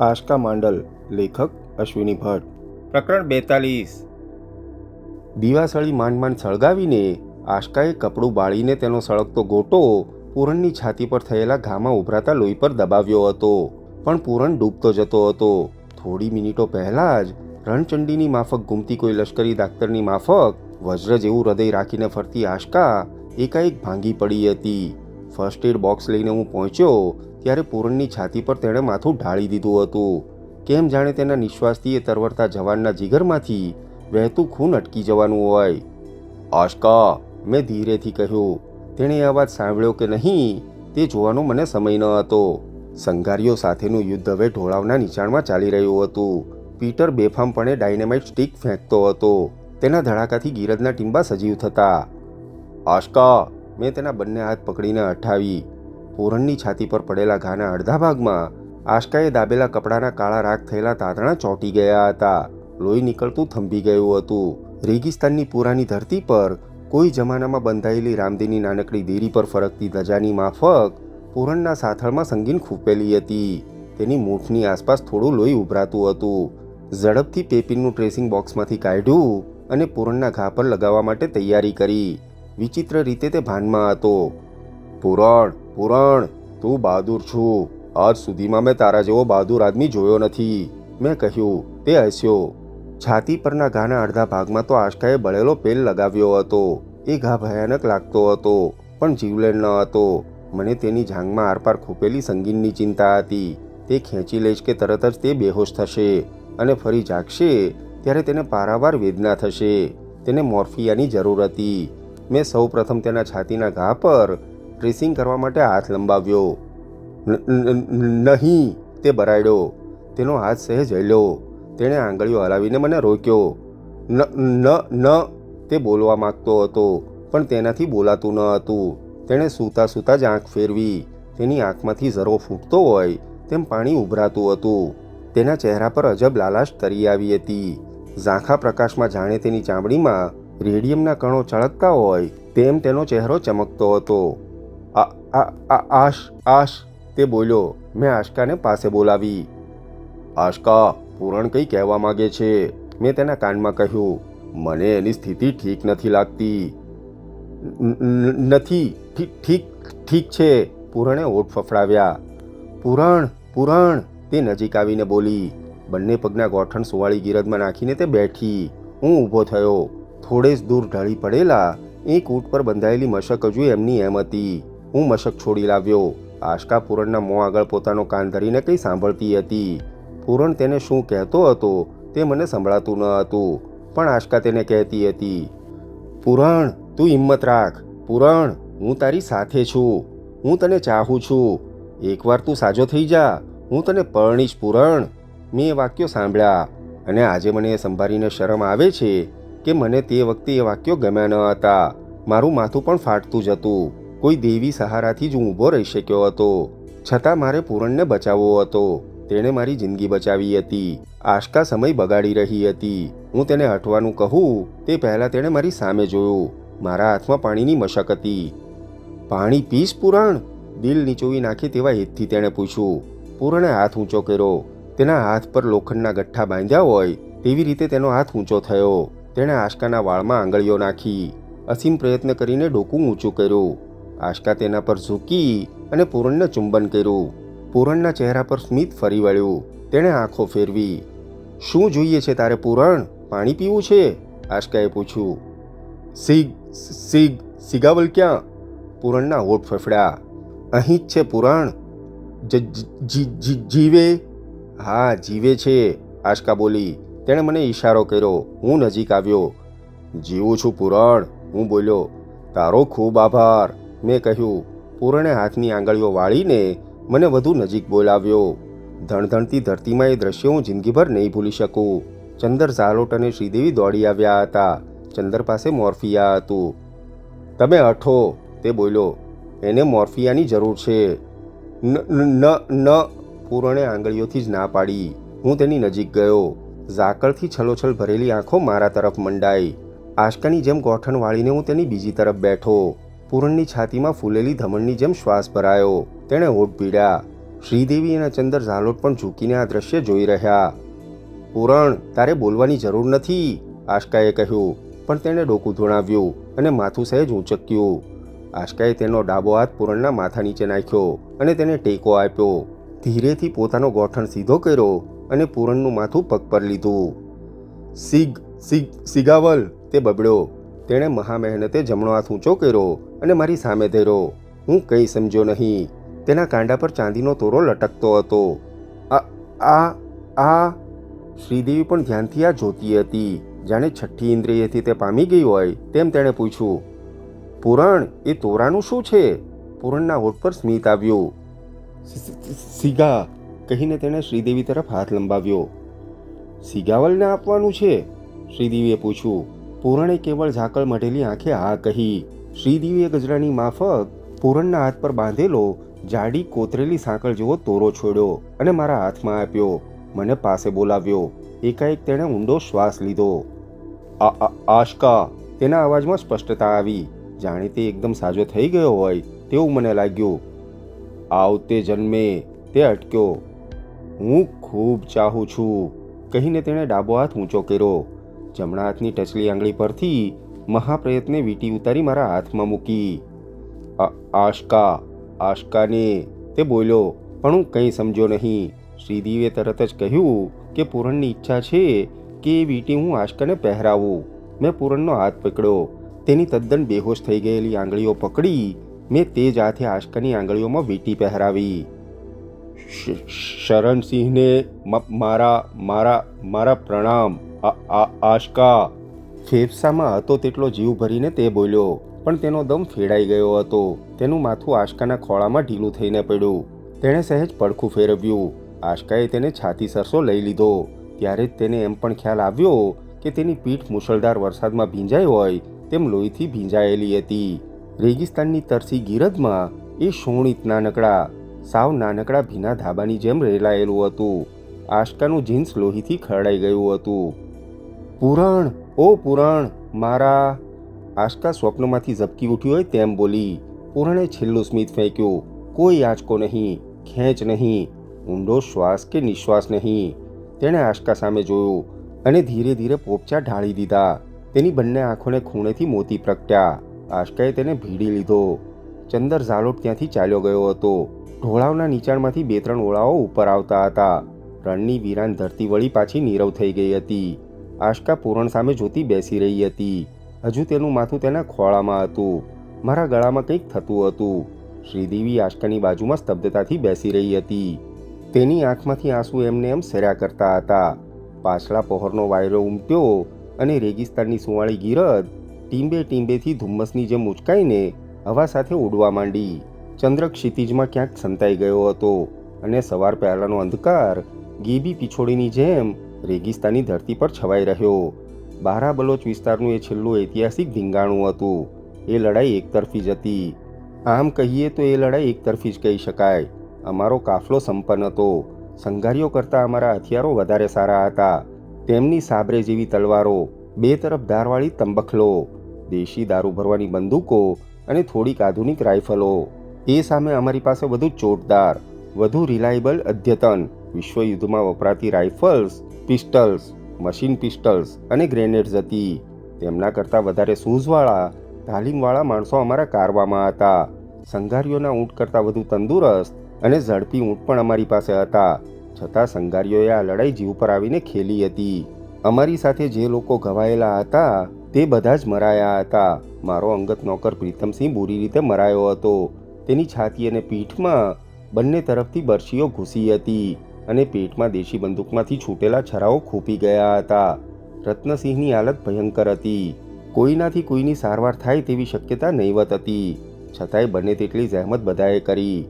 આશકા માંડલ લેખક અશ્વિની ભટ્ટ. પ્રકરણ બેતાલીસ. દિવાસળી માંડ માંડ સળગાવીને આશકાએ કપડું બાળીને તેનો સળગતો ગોટો પૂરણની છાતી પર થયેલા ઘામાં ઉભરાતા લોહી પર દબાવ્યો હતો. પણ પૂરણ ડૂબતો જતો હતો. થોડી મિનિટો પહેલાં જ રણચંડીની માફક ઘૂમતી કોઈ લશ્કરી ડાક્ટરની માફક વજ્ર જેવું હૃદય રાખીને ફરતી આશકા એકાએક ભાંગી પડી હતી. ફર્સ્ટ એડ બોક્સ લઈને હું પહોંચ્યો ત્યારે પૂરણની છાતી પર તેણે માથું ઢાળી દીધું હતું. કેમ જાણે તેના નિશ્વાસથી એ તરવરતા જવાનના જીગરમાંથી વહેતું ખૂન અટકી જવાનું હોય. આશકા, મેં ધીરેથી કહ્યું. તેણે એ વાત સાંભળ્યો કે નહીં તે જોવાનો મને સમય ન હતો. સંઘારીઓ સાથેનું યુદ્ધ હવે ઢોળાવના નીચાણમાં ચાલી રહ્યું હતું. પીટર બેફામપણે ડાયનેમાઇટ સ્ટીક ફેંકતો હતો. તેના ધડાકાથી ગીરજના ટીંબા સજીવ થતા. આશકા, મેં તેના બંને હાથ પકડીને અઠાવી પૂરણની છાતી પર પડેલા ઘાના અડધા ભાગમાં આશકાએ દાબેલા કપડાના કાળા રાખ થયેલા તાતણા ચોંટી ગયા હતા. લોહી નીકળતું થંભી ગયું હતું. રેગિસ્તાનની પુરાની ધરતી પર કોઈ જમાનામાં બંધાયેલી રામદેની નાનકડી દેરી પર ફરકતી ધજાની માફક પૂરણના સાથળમાં સંગીન ખૂંપેલી હતી. તેની મૂઠની આસપાસ થોડું લોહી ઉભરાતું હતું. ઝડપથી પેપિનનું ટ્રેસિંગ બોક્સમાંથી કાઢ્યું અને પૂરણના ઘા પર લગાવવા માટે તૈયારી કરી. વિચિત્ર રીતે તે ભાનમાં હતો. પુરાણ પુરાણ, તું બહાદુર છું. આજ સુધીમાં મેં તારા જેવો બહાદુર આદમી જોયો નથી. મેં કહ્યું, તે હસ્યો. છાતી પરના ઘાના અડધા ભાગમાં તો આશકાએ બળેલો પેલ લગાવ્યો હતો. એ ઘા ભયાનક લાગતો હતો, પણ જીવલેણ ન હતો. મને તેની જાંગમાં આરપાર ખૂપેલી સંગીનની ચિંતા હતી. તે ખેંચી લઈશ કે તરત જ તે બેહોશ થશે અને ફરી જાગશે ત્યારે તેને પારાવાર વેદના થશે. તેને મોર્ફિયાની જરૂર હતી. મેં સૌ પ્રથમ તેના છાતીના ઘા પર ડ્રેસિંગ કરવા માટે હાથ લંબાવ્યો. "ન- ન- ન- નહીં, તે બરાડ્યો તેનો હાથ સહેજ હેલ્યો તેણે આંગળીઓ હલાવીને મને રોક્યો. ન ન, તે બોલવા માંગતો હતો, પણ તેનાથી બોલાતું ન હતું. તેણે સૂતા સૂતા જ આંખ ફેરવી. તેની આંખમાંથી ઝરો ફૂટતો હોય તેમ પાણી ઉભરાતું હતું. તેના ચહેરા પર અજબ લાલાશ તરી આવી હતી. ઝાંખા પ્રકાશમાં જાણે તેની ચામડીમાં રેડિયમના કણો ચળકતા હોય તેમ તેનો ચહેરો ચમકતો હતો. આશ આશ, તે બોલ્યો, મેં આશકાને પાસે બોલાવી. આશકા, પૂરણ કંઈ કહેવા માંગે છે? મેં તેના કાનમાં કહ્યું, મને એની સ્થિતિ ઠીક નથી લાગતી. "ન- ન- નથી ઠીક ઠીક છે. પૂરણે ઓઠ ફફડાવ્યા. પૂરણ, પુરાણ, તે નજીક આવીને બોલી, બંને પગના ગોઠણ સુવાળી ગીરદમાં નાખીને તે બેઠી. હું ઊભો થયો. થોડે જ દૂર ઢળી પડેલા એક ઊંટ પર બંધાયેલી મશક હજુ એમની એમ હતી. હું મશક છોડી લાવ્યો. આશકા પૂરણના મોં આગળ પોતાનો કાન ધરીને કંઈ સાંભળતી હતી. પૂરણ તેને શું કહેતો હતો તે મને સંભળાતું ન હતું, પણ આશકા તેને કહેતી હતી, પૂરણ, તું હિંમત રાખ. પૂરણ, હું તારી સાથે છું. હું તને ચાહું છું. એકવાર તું સાજો થઈ જા. હું તને પરણીશ, પૂરણ. મેં એ વાક્યો સાંભળ્યા, અને આજે મને એ સંભાળીને શરમ આવે છે કે મને તે વખતે એ વાક્યો ગમ્યા ન હતા. મારું માથું પણ ફાટતું જ હતું. કોઈ દેવી સહારાથી જ હું ઊભો રહી શક્યો હતો. છતાં મારે પૂરણને બચાવવો હતો. તેણે મારી જિંદગી બચાવી હતી. આશકા સમય બગાડી રહી હતી. હું તેને હટવાનું કહું, તે પહેલાં તેણે મારી સામે જોયું. મારા હાથમાં પાણીની મશક હતી. પાણી પીશ પુરાણ? દિલ નીચોવી નાખે તેવા હેતથી તેણે પૂછ્યું. પૂરણે હાથ ઊંચો કર્યો. તેના હાથ પર લોખંડના ગઠ્ઠા બાંધ્યા હોય, તેવી રીતે તેનો હાથ ઊંચો થયો. તેણે આશકાના વાળમાં આંગળીઓ નાખી. અસીમ પ્રયત્ન કરીને ડોકું ઊંચું કર્યું. આશકા તેના પર ઝૂકી અને પૂરણને ચુંબન કર્યું. પૂરણના ચહેરા પર સ્મિત ફરી વળ્યું. તેણે આંખો ફેરવી. શું જોઈએ છે તારે પૂરણ? પાણી પીવું છે? આશકાએ પૂછ્યું. સિગ સિગ, સિગાવલ ક્યાં? પૂરણના હોઠ ફફડ્યા અહીં જ છે પુરાણ. જીવે? હા, જીવે છે આશકા બોલી. તેણે મને ઈશારો કર્યો. હું નજીક આવ્યો. જીવું છું પૂરણ, હું બોલ્યો. તારો ખૂબ આભાર. મેં કહ્યું, પૂરણે હાથની આંગળીઓ વાળીને મને વધુ નજીક બોલાવ્યો. ધણધણતી ધરતીમાં એ દ્રશ્યો હું જિંદગીભર નહીં ભૂલી શકું. ચંદર ઝાલોટ અને શ્રીદેવી દોડી આવ્યા હતા. ચંદર પાસે મોર્ફિયા હતું. તમે હઠો તે બોલ્યો. એને મોર્ફિયાની જરૂર છે. ન ન પૂરણે આંગળીઓથી જ ના પાડી. હું તેની નજીક ગયો. ઝાકળથી છલોછલ ભરેલી આંખો મારા તરફ મંડાઈ. આશકાની જેમ ગોઠણ વાળીને હું તેની બીજી તરફ બેઠો. પૂરણની છાતીમાં ફૂલેલી ધમણની જેમ શ્વાસ ભરાયો. તેણે હોઠ પીડ્યા. શ્રીદેવી અને ચંદર ઝાલોટ પણ ઝૂકીને આ દ્રશ્ય જોઈ રહ્યા. પૂરણ, તારે બોલવાની જરૂર નથી, આશકાએ કહ્યું. પણ તેણે ડોકું ધૂણાવ્યું અને માથું સહેજ ઊંચક્યું આશકાએ તેનો ડાબો હાથ પૂરણના માથા નીચે નાખ્યો અને તેને ટેકો આપ્યો. ધીરેથી પોતાનો ગોઠણ સીધો કર્યો અને પૂરણનું માથું પગ પર લીધું. સિગ સિગ, સિગાવલ, તે બબડ્યો. તેણે મહામહેનતે જમણો હાથ ઊંચો કર્યો અને મારી સામે ધર્યો. હું કંઈ સમજ્યો નહીં. તેના કાંડા પર ચાંદીનો તોરો લટકતો હતો. આ આ આ. શ્રીદેવી પણ ધ્યાનથી આ જોતી હતી. જાણે છઠ્ઠી ઇન્દ્રિયથી તે પામી ગઈ હોય તેમ તેણે પૂછ્યું. પૂરણ, એ તોરાનું શું છે? પૂરણના હોઠ પર સ્મિત આવ્યું. સિગા, કહીને તેણે શ્રીદેવી તરફ હાથ લંબાવ્યો. સિગાવલને આપવાનું છે? શ્રીદેવીએ પૂછ્યું. પૂરણે કેવળ ઝાકળ મઢેલી આંખે હા કહી. શ્રીદેવીએ ગજરાની માફક પૂરણના હાથ પર બાંધેલો જાડી કોતરેલી સાંકળ જેવો તોરો છોડ્યો અને મારા હાથમાં આપ્યો. મને પાસે બોલાવ્યો. એકાએક તેણે ઊંડો શ્વાસ લીધો. આ, આ- આશકા, તેના અવાજમાં સ્પષ્ટતા આવી. જાણે તે એકદમ સાજો થઈ ગયો હોય તેવું મને લાગ્યું. આવતે જન્મે, તે અટક્યો. હું ખૂબ ચાહું છું, કહીને તેણે ડાબો હાથ ઊંચો કર્યો. જમણા હાથની ટચલી આંગળી પરથી મહાપ્રયત્ને વીંટી ઉતારી મારા હાથમાં મૂકી. આશકા, આશકાને, તે બોલ્યો. પણ હું કંઈ સમજો નહીં. શ્રીદેવીએ તરત જ કહ્યું કે પૂરણની ઈચ્છા છે કે એ વીંટી હું આશકાને પહેરાવું. મેં પૂરણનો હાથ પકડ્યો. તેની તદ્દન બેહોશ થઈ ગયેલી આંગળીઓ પકડી મેં તે જ હાથે આશકાની આંગળીઓમાં વીંટી પહેરાવી. શરણસિંહને મારા મારા મારા પ્રણામ. આશકા. ફેફસામાં હતો તેટલો જીવ ભરીને તે બોલ્યો, પણ તેનો દમ ફેડાઈ ગયો હતો. તેનું માથું આશકાના ખોળામાં ઢીલું થઈને પડ્યું. તેણે સહેજ પડખું ફેરવ્યું. આશકાએ તેને છાતી સરસો લઈ લીધો. ત્યારે જ તેને એમ પણ ખ્યાલ આવ્યો કે તેની પીઠ મુશળધાર વરસાદમાં ભીંજાઈ હોય તેમ લોહીથી ભીંજાયેલી હતી. રેગિસ્તાનની તરસી ગીરદમાં એ શોણિત નાનકડા, સાવ નાનકડા ભીના ધાબાની જેમ રેલાયેલું હતું. આશકાનું જીન્સ લોહીથી ખરડાઈ ગયું હતું. પુરાણ, ઓ પુરાણ, મારા આશકા સ્વપ્નમાંથી ઝબકી ઉઠી હોય તેમ બોલી, પુરાણે છેલ્લું સ્મિત ફેંક્યું, કોઈ આંચકો નહીં, ખેંચ નહીં, ઊંડો શ્વાસ કે નિશ્વાસ નહીં. તેણે આશકા સામે જોયું અને ધીરે ધીરે પોપચા ઢાળી દીધા. તેની બંને આંખોને ખૂણેથી મોતી પ્રગટ્યા. આશકાએ તેને ભીડી લીધો. ચંદર ઝાલોટ ત્યાંથી ચાલ્યો ગયો હતો. ઢોળાવના નીચાણમાંથી બે ત્રણ ઓળાઓ ઉપર આવતા હતા. રણની વીરાન ધરતી વળી પાછી નીરવ થઈ ગઈ હતી. આશકા પૂરણ સામે જોતી બેસી રહી હતી. હજુ તેનું માથું તેના ખોળામાં હતું. મારા ગળામાં કંઈક થતું હતું. શ્રીદેવી આશકાની બાજુમાં સ્તબ્ધતાથી બેસી રહી હતી. તેની આંખમાંથી આંસુ એમને એમ સર્યા કરતા હતા. પાછલા પહોરનો વાયરો ઉમટ્યો અને રેગિસ્તાનની સુવાળી ગીરદ ટીંબે ટીંબેથી ધુમ્મસની જેમ ઉચકાઈને હવા સાથે ઉડવા માંડી. ચંદ્ર ક્ષિતિજમાં ક્યાંક સંતાઈ ગયો હતો અને સવાર પહેલાનો અંધકાર, ગીબી પીછોડીની જેમ રેગિસ્તાની ધરતી પર છવાઈ રહ્યો. બારા બલોચ વિસ્તારનું એ છેલ્લું ઐતિહાસિક ધીંગાણું હતું. એ લડાઈ એકતરફી જ હતી. આમ કહીએ તો એ લડાઈ એકતરફી જ કહી શકાય. અમારો કાફલો સંપન્ન હતો. સંઘારીઓ કરતાં અમારા હથિયારો વધારે સારા હતા. તેમની સાબરે જેવી તલવારો, બે તરફ ધારવાળી તંબખલો, દેશી દારૂ ભરવાની બંદૂકો અને થોડીક આધુનિક રાઇફલો. એ સામે અમારી પાસે વધુ ચોટદાર વધુ રિલાયબલ અદ્યતન વિશ્વયુદ્ધમાં વપરાતી રાઇફલ્સ પિસ્ટલ્સ, મશીન પિસ્ટલ્સ અને ગ્રેનેડ્સ હતી. તેમના કરતાં વધારે સૂઝવાળા તાલીમવાળા માણસો અમારા કારવામાં હતા. સંઘારીઓના ઊંટ કરતાં વધુ તંદુરસ્ત અને ઝડપી ઊંટ પણ અમારી પાસે હતા. છતાં સંઘારીઓએ આ લડાઈ જીવ પર આવીને ખેલી હતી. અમારી સાથે જે લોકો ઘવાયેલા હતા, તે બધા જ મરાયા હતા. મારો અંગત નોકર પ્રીતમસિંહ બુરી રીતે મરાયો હતો. તેની છાતી અને પીઠમાં બંને તરફથી બરશીઓ ઘૂસી હતી. અને પેટમાં દેશી બંદૂકમાંથી છૂટેલા છરાઓ ખૂપી ગયા હતા. રત્નસિંહની હાલત ભયંકર હતી. કોઈનાથી કોઈની સારવાર થાય તેવી શક્યતા નહીવત હતી. છતાંય બને તેટલી જહેમત બધાએ કરી.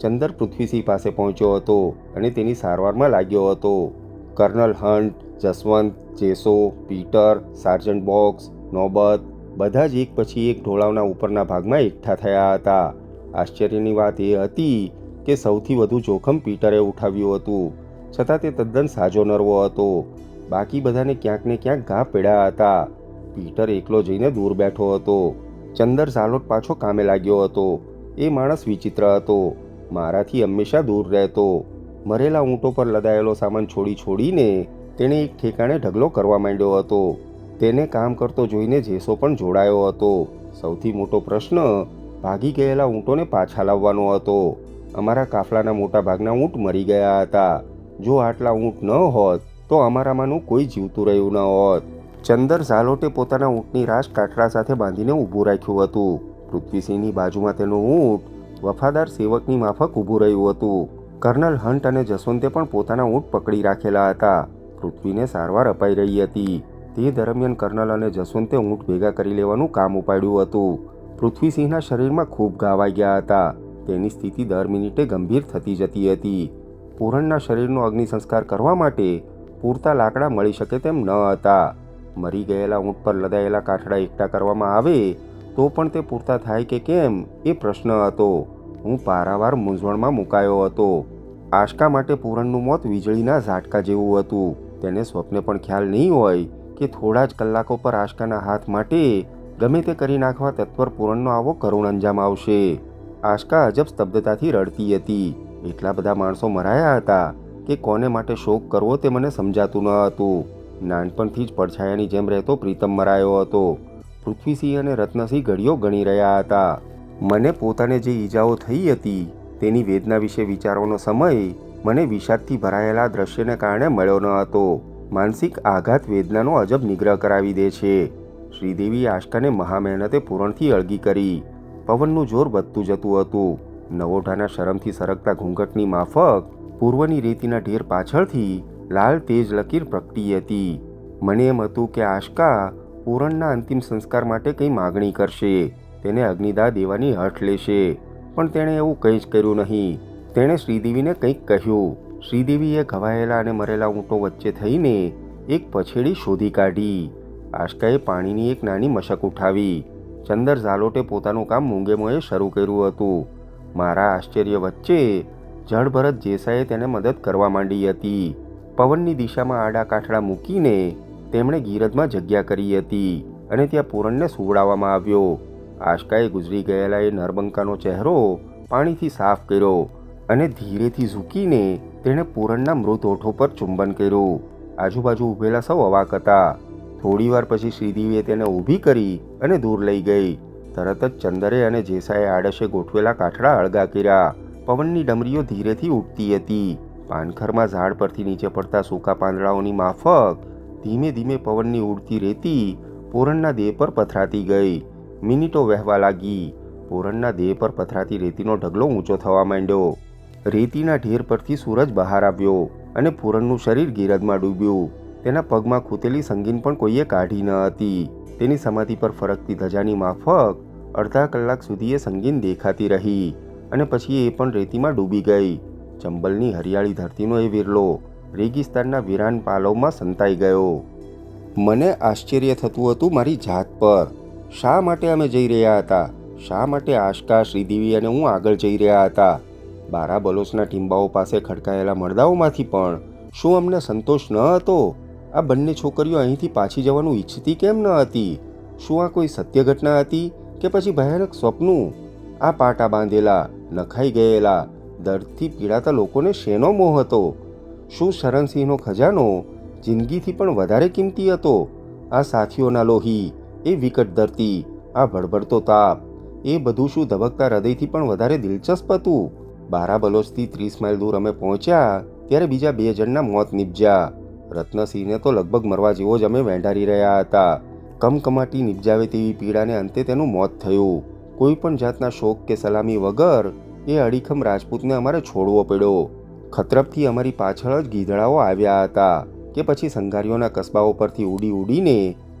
ચંદર પૃથ્વીસિંહ પાસે પહોંચ્યો હતો અને તેની સારવારમાં લાગ્યો હતો. કર્નલ હન્ટ જસવંત, જેસો, પીટર, સાર્જન્ટ બોક્સ, નોબત બધા જ એક પછી એક ઢોળાવના ઉપરના ભાગમાં એકઠા થયા હતા. આશ્ચર્યની વાત એ હતી કે સૌથી વધુ જોખમ પીટરે ઉઠાવ્યું હતું. છતાં તે તદ્દન સાજો નરવો હતો. બાકી બધાને ક્યાંક ને ક્યાંક ઘા પડ્યા હતા. પીટર એકલો જઈને દૂર બેઠો હતો. ચંદર ઝાલોટ પાછો કામે લાગ્યો હતો. એ માણસ વિચિત્ર હતો. મારાથી હંમેશા દૂર રહેતો. મરેલા ઊંટો પર લદાયેલો સામાન છોડી છોડીને તેણે એક ઠેકાણે ઢગલો કરવા માંડ્યો હતો. તેને કામ કરતો જોઈને જેસો પણ જોડાયો હતો. સૌથી મોટો પ્રશ્ન, ભાગી ગયેલા ઊંટોને પાછા લાવવાનો હતો. અમારા કાફલાના મોટા ભાગના ઊંટ મરી ગયા હતા. જો આટલા ઊંટ ન હોત, તો અમારામાંનું કોઈ જીવતું રહ્યું ન હોત. ચંદર ઝાલોટે પોતાના ઊંટની રાશ કાટડા સાથે બાંધીને ઊભું રાખ્યું હતું. પૃથ્વીસિંહની બાજુમાં તેનું ઊંટ વફાદાર સેવકની માફક ઊભું રહ્યું હતું. કર્નલ હન્ટ અને જસવંતે પણ પોતાના ઊંટ પકડી રાખેલા હતા. પૃથ્વીને સારવાર અપાઈ રહી હતી. તે દરમિયાન કર્નલ અને જસવંતે ઊંટ ભેગા કરી લેવાનું કામ ઉપાડ્યું હતું. પૃથ્વીસિંહના શરીરમાં ખૂબ ઘા વાગ્યા હતા. તેની સ્થિતિ દર મિનિટે ગંભીર થતી જતી હતી. પૂરણના શરીરનો અગ્નિ સંસ્કાર કરવા માટે પૂરતા લાકડા મળી શકે તેમ ન હતા. મરી ગયેલા ઊંટ પર લદાયેલા કાઠડા એકઠા કરવામાં આવે તો પણ તે પૂરતા થાય કે કેમ એ પ્રશ્ન હતો. હું પારાવાર મૂંઝવણમાં મુકાયો હતો. આશકા માટે પૂરણનું મોત વીજળીના ઝાટકા જેવું હતું. તેને સ્વપ્ને પણ ખ્યાલ નહીં હોય કે થોડા જ કલાકો પર આશકાના હાથ માટે ગમે તે કરી નાખવા તત્પર પૂરણનો આવો કરુણ અંજામ આવશે. આશકા અજબ સ્તબ્ધતાથી રડતી હતી. એટલા બધા માણસો મરાયા હતા કે કોને માટે શોક કરવો તે મને સમજાતું ન હતું. નાનપણથી જ પડછાયાની જેમ રહેતો પ્રીતમ મરાયો હતો. પૃથ્વીસિંહ અને રત્નસિંહ ઘડીઓ ગણી રહ્યા હતા. મને પોતાને જે ઈજાઓ થઈ હતી તેની વેદના વિશે વિચારવાનો સમય મને વિષાદથી ભરાયેલા દ્રશ્યને કારણે મળ્યો ન હતો. માનસિક આઘાત વેદનાનો અજબ નિગ્રહ કરાવી દે છે. શ્રીદેવી આશકાને મહામહેનતે પૂરણથી અળગી કરી. પવનનું જોર વધતું જતું હતું. નવોઢાના શરમથી સરકતા ઘૂંઘટની માફક પૂર્વની રેતીના ઢેર પાછળથી લાલ તેજ લકીર પ્રગટી હતી. મને એમ હતું કે આશકા પૂરણના અંતિમ સંસ્કાર માટે કંઈ માગણી કરશે. તેને અગ્નિદા દેવાની હઠ લેશે. પણ તેણે એવું કંઈ જ કર્યું નહીં. તેણે શ્રીદેવીને કંઈક કહ્યું. શ્રીદેવીએ ઘવાયેલા અને મરેલા ઊંટો વચ્ચે થઈને એક પછેડી શોધી કાઢી. આશકાએ પાણીની એક નાની મશક ઉઠાવી. ચંદર ઝાલોટે પોતાનું કામ મૂંગે મોંએ શરૂ કર્યું હતું. મારા આશ્ચર્ય વચ્ચે જળભરત જેસાએ તેને મદદ કરવા માંડી હતી. પવનની દિશામાં આડા કાઠડા મૂકીને તેમણે ગીરદમાં જગ્યા કરી હતી અને ત્યાં પૂરણને સુવડાવવામાં આવ્યો. આશકાએ ગુજરી ગયેલા એ નરબંકાનો ચહેરો પાણીથી સાફ કર્યો અને ધીરેથી ઝૂકીને તેણે પૂરણના મૃત ઓઠો પર ચુંબન કર્યું. આજુબાજુ ઊભેલા સૌ અવાક હતા. થોડીવાર પછી શ્રીદેવીએ તેને ઊભી કરી અને દૂર લઈ ગઈ. તરત જ ચંદરે અને જેસાએ આડશે ગોઠવેલા કાઠડા અળગા કર્યા. પવનની ડમરીઓ ધીરેથી ઉઠતી હતી. પાનખરમાં ઝાડ પરથી નીચે પડતા સૂકા પાંદડાઓની માફક ધીમે ધીમે પવનની ઉડતી રેતી પૂરણના દેહ પર પથરાતી ગઈ. મિનિટો વહેવા લાગી. પૂરણના દેહ પર પથરાતી રેતીનો ઢગલો ઊંચો થવા માંડ્યો. રેતીના ઢેર પરથી સૂરજ બહાર આવ્યો અને પૂરણનું શરીર ગીરદમાં ડૂબ્યું. તેના પગમાં ખૂતેલી સંગીન પણ કોઈએ કાઢી ન હતી. તેની સમાધિ પર ફરકતી ધજાની માફક અડધા કલાક સુધી એ સંગીન દેખાતી રહી અને પછી એ પણ રેતીમાં ડૂબી ગઈ. ચંબલની હરિયાળી ધરતીનો એ વિરલો રેગિસ્તાનના વિરાન પાલવમાં સંતાઈ ગયો. મને આશ્ચર્ય થતું હતું મારી જાત પર. શા માટે અમે જઈ રહ્યા હતા? શા માટે આશકા, શ્રીદેવી અને હું આગળ જઈ રહ્યા હતા? બારા બલોચના ટીંબાઓ પાસે ખડકાયેલા મરદાઓમાંથી પણ શું અમને સંતોષ ન હતો? આ બંને છોકરીઓ અહીંથી પાછી જવાનું ઈચ્છતી કેમ ન હતી? શું આ કોઈ સત્ય ઘટના હતી કે પછી ભયાનક સ્વપ્નું? આ પાટા બાંધેલા, નખાઈ ગયેલા, દર્દથી પીડાતા લોકોને શેનો મોહ હતો? શું શરણસિંહનો ખજાનો જિંદગીથી પણ વધારે કિંમતી હતો? આ સાથીઓના લોહી, એ વિકટ ધરતી, આ ભડભડતો તાપ, એ બધું શું ધબકતા હૃદયથી પણ વધારે દિલચસ્પ હતું? બારા બલોચથી ત્રીસ માઇલ દૂર અમે પહોંચ્યા, ત્યારે બીજા બે જણના મોત નીપજ્યા. રત્નસિંહને તો લગભગ મરવા જેવો જ અમે વેંઢારી રહ્યા હતા. કમકમાટી નિપજાવે તેવી પીડાને અંતે તેનું મોત થયું. કોઈ પણ જાતના શોક કે સલામી વગર એ અડીખમ રાજપૂતને અમારે છોડવો પડ્યો. ખતરપથી અમારી પાછળ જ ગીધડાઓ આવ્યા હતા કે પછી સંઘારીઓના કસબાઓ પરથી ઉડી ઉડીને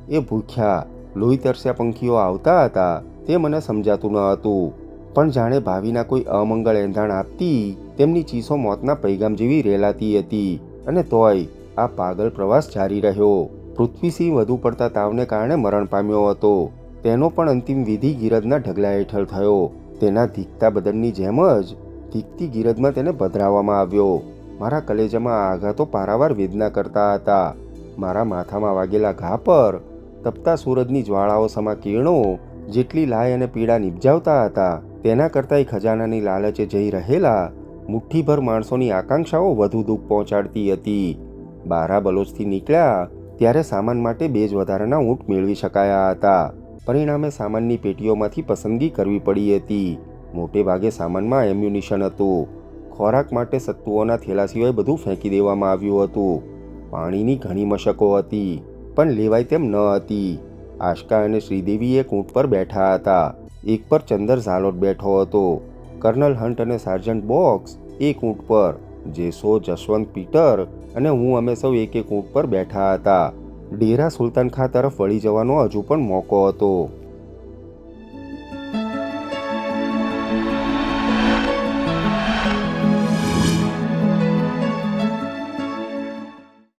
એ ભૂખ્યા, લોહી તરસ્યા પંખીઓ આવતા હતા તે મને સમજાતું ન હતું. પણ જાણે ભાવિના કોઈ અમંગળ એંધાણ આપતી તેમની ચીસો મોતના પૈગામ જેવી રેલાતી હતી અને તોય આ પાગલ પ્રવાસ જારી રહ્યો. પૃથ્વીસિંહ વધુ પડતા તાવને કારણે મરણ પામ્યો હતો. તેનો પણ અંતિમ વિધિ ગિરજના ઢગલા હેઠળ થયો. તેના ધીકતા બદનની જેમ જ ધીકતી ગિરજમાં તેને પધરાવવામાં આવ્યો. મારા કલેજામાં આઘાતો પારાવાર વેદના કરતા હતા. મારા માથામાં વાગેલા ઘા પર તપતા સૂરજની જ્વાળાઓ સમા કિરણો જેટલી લાય અને પીડા નિપજાવતા હતા, તેના કરતાંય ખજાનાની લાલચે જઈ રહેલા મુઠ્ઠીભર માણસોની આકાંક્ષાઓ વધુ દુઃખ પહોંચાડતી હતી. બારા બલોચથી નીકળ્યા ત્યારે સામાન માટે બે જ વધારાના ઊંટ મેળવી શકાયા હતા. પરિણામે સામાનની પેટીઓમાંથી પસંદગી કરવી પડી હતી. મોટે ભાગે સામાનમાં એમ્યુનિશન હતું. ખોરાક માટે સત્તુઓના થેલા સિવાય બધું ફેંકી દેવામાં આવ્યું હતું. પાણીની ઘણી મશકો હતી, પણ લેવાય તેમ ન હતી. આશકા અને શ્રીદેવી એક ઊંટ પર બેઠા હતા. એક પર ચંદર ઝાલોટ બેઠો હતો. કર્નલ હન્ટ અને સાર્જન્ટ બોક્સ એક ઊંટ પર. જેસો, જસવંત, પીટર અને હું, અમે સૌ એક એક ઊંટ પર બેઠા હતા. ડેરા સુલતાન ખા તરફ વળી જવાનો હજુ પણ મોકો હતો.